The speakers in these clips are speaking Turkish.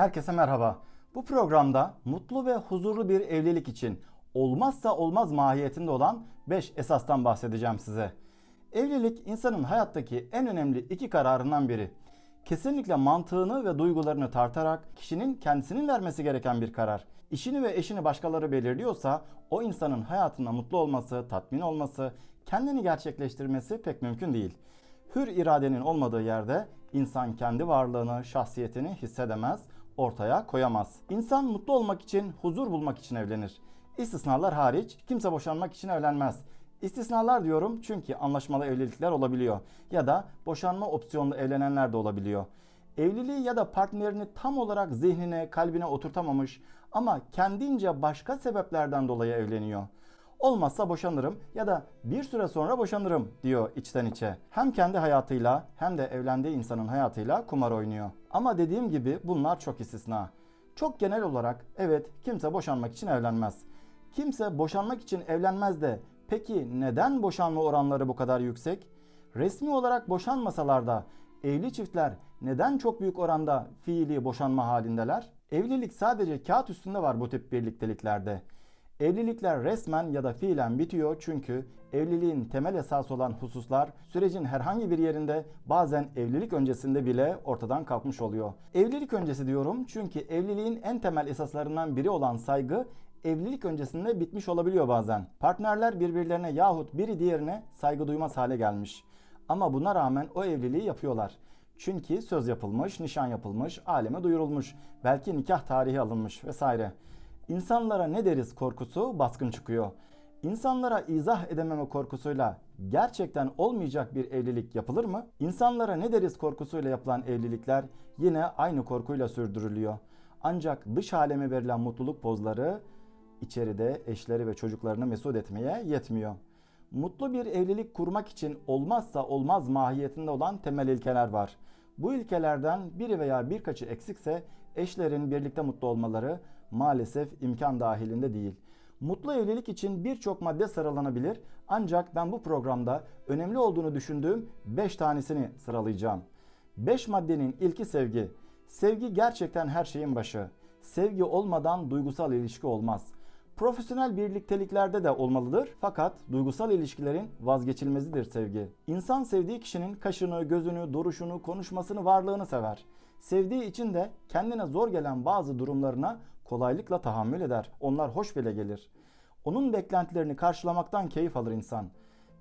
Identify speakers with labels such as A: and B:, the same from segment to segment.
A: Herkese merhaba. Bu programda mutlu ve huzurlu bir evlilik için olmazsa olmaz mahiyetinde olan 5 esastan bahsedeceğim size. Evlilik insanın hayattaki en önemli iki kararından biri. Kesinlikle mantığını ve duygularını tartarak kişinin kendisinin vermesi gereken bir karar. İşini ve eşini başkaları belirliyorsa o insanın hayatında mutlu olması, tatmin olması, kendini gerçekleştirmesi pek mümkün değil. Hür iradenin olmadığı yerde insan kendi varlığını, şahsiyetini hissedemez, ortaya koyamaz. İnsan mutlu olmak için, huzur bulmak için evlenir. İstisnalar hariç kimse boşanmak için evlenmez. İstisnalar diyorum çünkü anlaşmalı evlilikler olabiliyor ya da boşanma opsiyonlu evlenenler de olabiliyor. Evliliği ya da partnerini tam olarak zihnine, kalbine oturtamamış ama kendince başka sebeplerden dolayı evleniyor. Olmazsa boşanırım ya da bir süre sonra boşanırım diyor içten içe. Hem kendi hayatıyla hem de evlendiği insanın hayatıyla kumar oynuyor. Ama dediğim gibi bunlar çok istisna. Çok genel olarak evet kimse boşanmak için evlenmez. Kimse boşanmak için evlenmez de peki neden boşanma oranları bu kadar yüksek? Resmi olarak boşanmasalar da evli çiftler neden çok büyük oranda fiili boşanma halindeler? Evlilik sadece kağıt üstünde var bu tip birlikteliklerde. Evlilikler resmen ya da fiilen bitiyor çünkü evliliğin temel esası olan hususlar sürecin herhangi bir yerinde bazen evlilik öncesinde bile ortadan kalkmış oluyor. Evlilik öncesi diyorum çünkü evliliğin en temel esaslarından biri olan saygı evlilik öncesinde bitmiş olabiliyor bazen. Partnerler birbirlerine yahut biri diğerine saygı duymaz hale gelmiş. Ama buna rağmen o evliliği yapıyorlar. Çünkü söz yapılmış, nişan yapılmış, aleme duyurulmuş, belki nikah tarihi alınmış vesaire. İnsanlara ne deriz korkusu baskın çıkıyor. İnsanlara izah edememe korkusuyla gerçekten olmayacak bir evlilik yapılır mı? İnsanlara ne deriz korkusuyla yapılan evlilikler yine aynı korkuyla sürdürülüyor. Ancak dış aleme verilen mutluluk pozları içeride eşleri ve çocuklarını mesut etmeye yetmiyor. Mutlu bir evlilik kurmak için olmazsa olmaz mahiyetinde olan temel ilkeler var. Bu ilkelerden biri veya birkaçı eksikse eşlerin birlikte mutlu olmaları maalesef imkan dahilinde değil. Mutlu evlilik için birçok madde sıralanabilir ancak ben bu programda önemli olduğunu düşündüğüm 5 tanesini sıralayacağım. 5 maddenin ilki sevgi. Sevgi gerçekten her şeyin başı. Sevgi olmadan duygusal ilişki olmaz. Profesyonel birlikteliklerde de olmalıdır fakat duygusal ilişkilerin vazgeçilmezidir sevgi. İnsan sevdiği kişinin kaşını, gözünü, duruşunu, konuşmasını, varlığını sever. Sevdiği için de kendine zor gelen bazı durumlarına kolaylıkla tahammül eder. Onlar hoş bile gelir. Onun beklentilerini karşılamaktan keyif alır insan.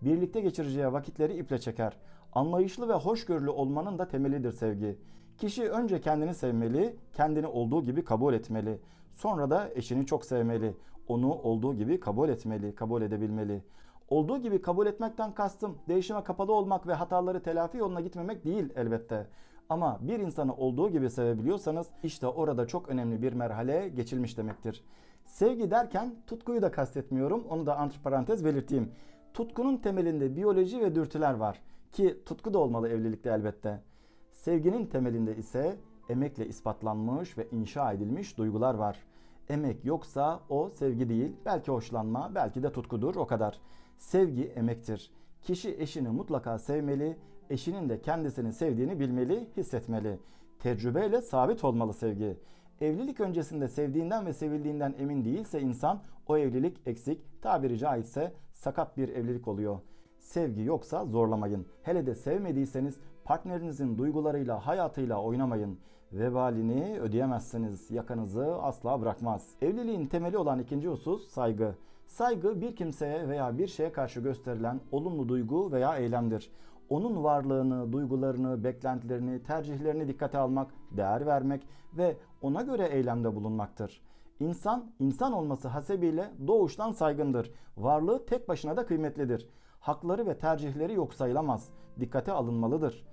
A: Birlikte geçireceği vakitleri iple çeker. Anlayışlı ve hoşgörülü olmanın da temelidir sevgi. Kişi önce kendini sevmeli, kendini olduğu gibi kabul etmeli. Sonra da eşini çok sevmeli. Onu olduğu gibi kabul etmeli, kabul edebilmeli. Olduğu gibi kabul etmekten kastım değişime kapalı olmak ve hataları telafi yoluna gitmemek değil elbette. Ama bir insanı olduğu gibi sevebiliyorsanız işte orada çok önemli bir merhale geçilmiş demektir. Sevgi derken tutkuyu da kastetmiyorum. Onu da antiparantez belirteyim. Tutkunun temelinde biyoloji ve dürtüler var ki tutku da olmalı evlilikte elbette. Sevginin temelinde ise emekle ispatlanmış ve inşa edilmiş duygular var. Emek yoksa o sevgi değil, belki hoşlanma, belki de tutkudur o kadar. Sevgi emektir. Kişi eşini mutlaka sevmeli, eşinin de kendisini sevdiğini bilmeli, hissetmeli. Tecrübeyle sabit olmalı sevgi. Evlilik öncesinde sevdiğinden ve sevildiğinden emin değilse insan o evlilik eksik, tabiri caizse sakat bir evlilik oluyor. Sevgi yoksa zorlamayın. Hele de sevmediyseniz partnerinizin duygularıyla, hayatıyla oynamayın. Vebalini ödeyemezsiniz. Yakanızı asla bırakmaz. Evliliğin temeli olan ikinci husus saygı. Saygı bir kimseye veya bir şeye karşı gösterilen olumlu duygu veya eylemdir. Onun varlığını, duygularını, beklentilerini, tercihlerini dikkate almak, değer vermek ve ona göre eylemde bulunmaktır. İnsan, insan olması hasebiyle doğuştan saygındır. Varlığı tek başına da kıymetlidir. Hakları ve tercihleri yok sayılamaz. Dikkate alınmalıdır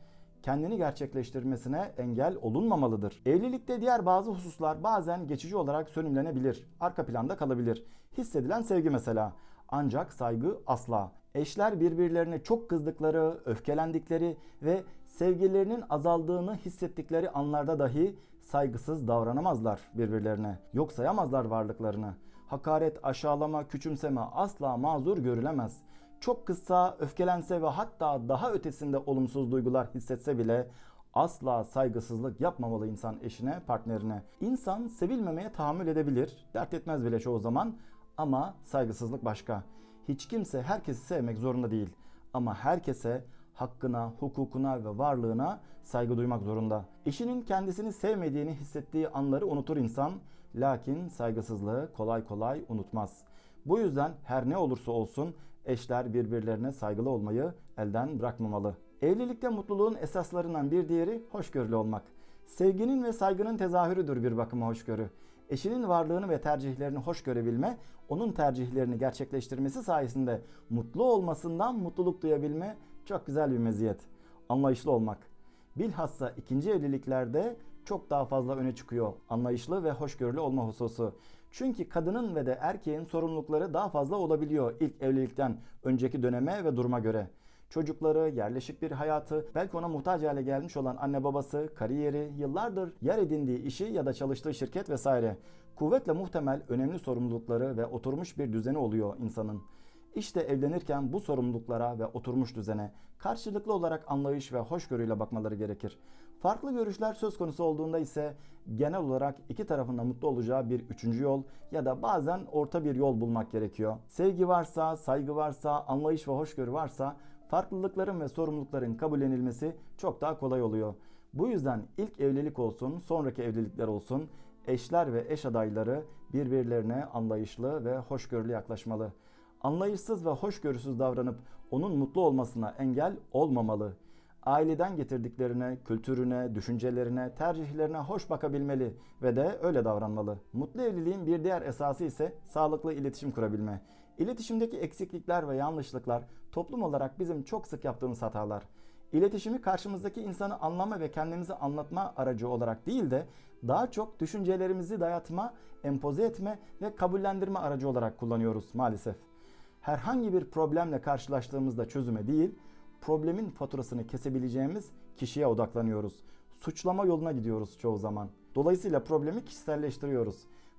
A: kendini gerçekleştirmesine engel olunmamalıdır. Evlilikte diğer bazı hususlar bazen geçici olarak sönümlenebilir, arka planda kalabilir. Hissedilen sevgi mesela. Ancak saygı asla. Eşler birbirlerine çok kızdıkları, öfkelendikleri ve sevgilerinin azaldığını hissettikleri anlarda dahi saygısız davranamazlar birbirlerine. Yok sayamazlar varlıklarını. Hakaret, aşağılama, küçümseme asla mazur görülemez çok kısa öfkelense ve hatta daha ötesinde olumsuz duygular hissetse bile Asla saygısızlık yapmamalı insan eşine, partnerine. İnsan sevilmemeye tahammül edebilir. Dert etmez bile çoğu zaman. Ama saygısızlık başka. Hiç kimse herkesi sevmek zorunda değil. Ama herkese hakkına, hukukuna ve varlığına saygı duymak zorunda. Eşinin kendisini sevmediğini hissettiği anları unutur insan. Lakin saygısızlığı kolay kolay unutmaz. Bu yüzden her ne olursa olsun eşler birbirlerine saygılı olmayı elden bırakmamalı. Evlilikte mutluluğun esaslarından bir diğeri hoşgörülü olmak. Sevginin ve saygının tezahürüdür bir bakıma hoşgörü. Eşinin varlığını ve tercihlerini hoş görebilme, onun tercihlerini gerçekleştirmesi sayesinde mutlu olmasından mutluluk duyabilme çok güzel bir meziyet. Anlayışlı olmak. Bilhassa ikinci evliliklerde çok daha fazla öne çıkıyor anlayışlı ve hoşgörülü olma hususu. Çünkü kadının ve de erkeğin sorumlulukları daha fazla olabiliyor ilk evlilikten önceki döneme ve duruma göre. Çocukları, yerleşik bir hayatı, belki ona muhtaç hale gelmiş olan anne babası, kariyeri, yıllardır yer edindiği işi ya da çalıştığı şirket vesaire. Kuvvetle muhtemel önemli sorumlulukları ve oturmuş bir düzeni oluyor insanın. İşte evlenirken bu sorumluluklara ve oturmuş düzene karşılıklı olarak anlayış ve hoşgörüyle bakmaları gerekir. Farklı görüşler söz konusu olduğunda ise genel olarak iki tarafın da mutlu olacağı bir üçüncü yol ya da bazen orta bir yol bulmak gerekiyor. Sevgi varsa, saygı varsa, anlayış ve hoşgörü varsa farklılıkların ve sorumlulukların kabullenilmesi çok daha kolay oluyor. Bu yüzden ilk evlilik olsun, sonraki evlilikler olsun eşler ve eş adayları birbirlerine anlayışlı ve hoşgörülü yaklaşmalı. Anlayışsız ve hoşgörüsüz davranıp onun mutlu olmasına engel olmamalı. Aileden getirdiklerine, kültürüne, düşüncelerine, tercihlerine hoş bakabilmeli ve de öyle davranmalı. Mutlu evliliğin bir diğer esası ise sağlıklı iletişim kurabilme. İletişimdeki eksiklikler ve yanlışlıklar toplum olarak bizim çok sık yaptığımız hatalar. İletişimi karşımızdaki insanı anlama ve kendimizi anlatma aracı olarak değil de daha çok düşüncelerimizi dayatma, empoze etme ve kabullendirme aracı olarak kullanıyoruz maalesef. Herhangi bir problemle karşılaştığımızda çözüme değil, problemin faturasını kesebileceğimiz kişiye odaklanıyoruz. Suçlama yoluna gidiyoruz çoğu zaman. Dolayısıyla problemi kişiselleştiriyoruz.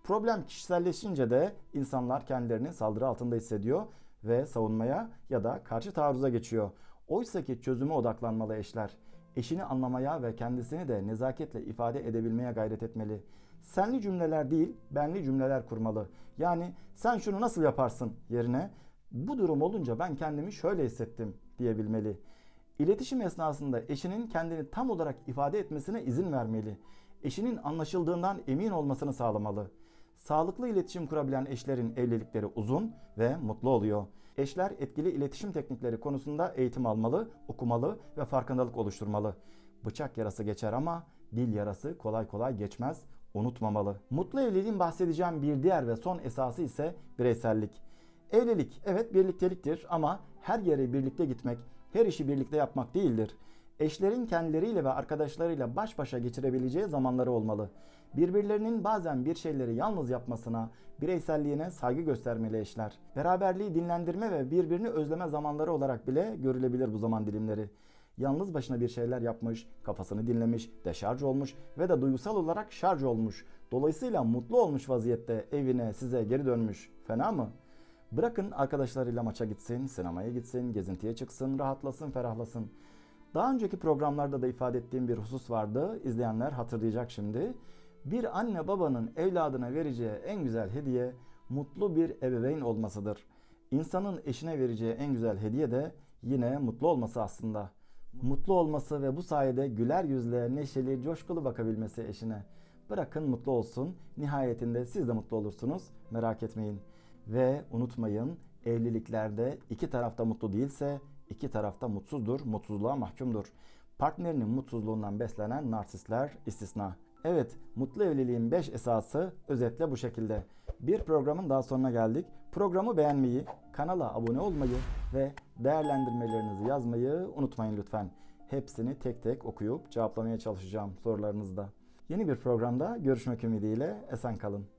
A: Problem kişiselleşince de insanlar kendilerini saldırı altında hissediyor ve savunmaya ya da karşı taarruza geçiyor. Oysa ki çözüme odaklanmalı eşler. Eşini anlamaya ve kendisini de nezaketle ifade edebilmeye gayret etmeli. Senli cümleler değil, benli cümleler kurmalı. Yani sen şunu nasıl yaparsın yerine bu durum olunca ben kendimi şöyle hissettim diyebilmeli. İletişim esnasında eşinin kendini tam olarak ifade etmesine izin vermeli. Eşinin anlaşıldığından emin olmasını sağlamalı. Sağlıklı iletişim kurabilen eşlerin evlilikleri uzun ve mutlu oluyor. Eşler etkili iletişim teknikleri konusunda eğitim almalı, okumalı ve farkındalık oluşturmalı. Bıçak yarası geçer ama dil yarası kolay kolay geçmez, unutmamalı. Mutlu evliliğin bahsedeceğim bir diğer ve son esası ise bireysellik. Evlilik evet birlikteliktir ama her yere birlikte gitmek, her işi birlikte yapmak değildir. Eşlerin kendileriyle ve arkadaşlarıyla baş başa geçirebileceği zamanları olmalı. Birbirlerinin bazen bir şeyleri yalnız yapmasına, bireyselliğine saygı göstermeli eşler. Beraberliği dinlendirme ve birbirini özleme zamanları olarak bile görülebilir bu zaman dilimleri. Yalnız başına bir şeyler yapmış, kafasını dinlemiş, deşarj olmuş ve de duygusal olarak şarj olmuş. Dolayısıyla mutlu olmuş vaziyette evine, size geri dönmüş. Fena mı? Bırakın arkadaşlarıyla maça gitsin, sinemaya gitsin, gezintiye çıksın, rahatlasın, ferahlasın. Daha önceki programlarda da ifade ettiğim bir husus vardı. İzleyenler hatırlayacak şimdi. Bir anne babanın evladına vereceği en güzel hediye mutlu bir ebeveyn olmasıdır. İnsanın eşine vereceği en güzel hediye de yine mutlu olması aslında. Mutlu olması ve bu sayede güler yüzle, neşeli, coşkulu bakabilmesi eşine. Bırakın mutlu olsun. Nihayetinde siz de mutlu olursunuz. Merak etmeyin. Ve unutmayın evliliklerde iki tarafta mutlu değilse iki tarafta mutsuzdur, mutsuzluğa mahkumdur. Partnerinin mutsuzluğundan beslenen narsistler istisna. Evet, mutlu evliliğin 5 esası özetle bu şekilde. Bir programın daha sonuna geldik. Programı beğenmeyi, kanala abone olmayı ve değerlendirmelerinizi yazmayı unutmayın lütfen. Hepsini tek tek okuyup cevaplamaya çalışacağım sorularınızda. Yeni bir programda görüşmek ümidiyle esen kalın.